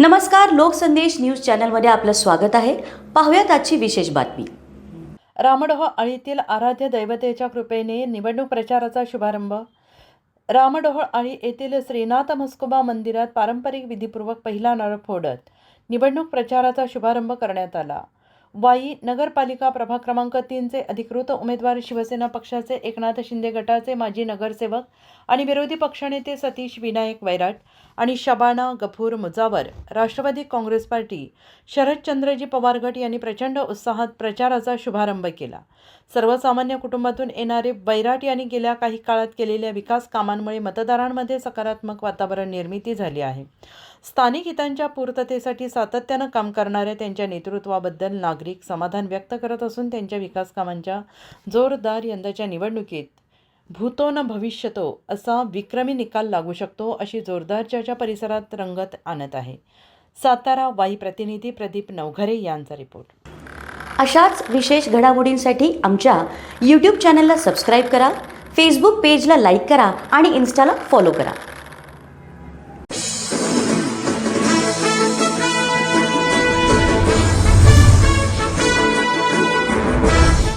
नमस्कार लोकसंदेश न्यूज चॅनलमध्ये आपलं स्वागत आहे. पाहूयात आजची विशेष बातमी. रामडोह अळीतील आराध्य दैवतेच्या कृपेने निवडणूक प्रचाराचा शुभारंभ. रामडोह अळी येथील श्रीनाथ म्हस्कोबा मंदिरात पारंपरिक विधीपूर्वक पहिला नारळ फोडत निवडणूक प्रचाराचा शुभारंभ करण्यात आला. वाई नगरपालिका प्रभाग क्रमांक तीनचे अधिकृत उमेदवार शिवसेना पक्षाचे एकनाथ शिंदे गटाचे माजी नगरसेवक आणि विरोधी पक्षनेते सतीश विनायक वैराट आणि शबाना गफूर मुजावर. राष्ट्रवादी काँग्रेस पार्टी. शरदचंद्रजी पवार गट यांनी प्रचंड उत्साहात प्रचाराचा शुभारंभ केला. सर्वसामान्य कुटुंबातून येणारे बैराट यांनी गेल्या काही काळात केलेल्या विकास कामांमुळे मतदारांमध्ये सकारात्मक वातावरण निर्मिती झाली आहे. स्थानिक हितांच्या पूर्ततेसाठी सातत्यानं काम करणाऱ्या त्यांच्या नेतृत्वाबद्दल नागरिक समाधान व्यक्त करत असून त्यांच्या विकास कामांच्या जोरदार यंदाच्या निवडणुकीत भूतो न भविष्यतो असा विक्रमी निकाल लागू शकतो अशी जोरदार चर्चा परिसरात रंगत आणत आहे. सातारा वाई प्रतिनिधी प्रदीप नवघरे यांचा रिपोर्ट. अशाच विशेष घडामोडींसाठी आमच्या यूट्यूब चॅनलला सबस्क्राईब करा फेसबुक पेजला लाईक करा आणि इन्स्टाला फॉलो करा.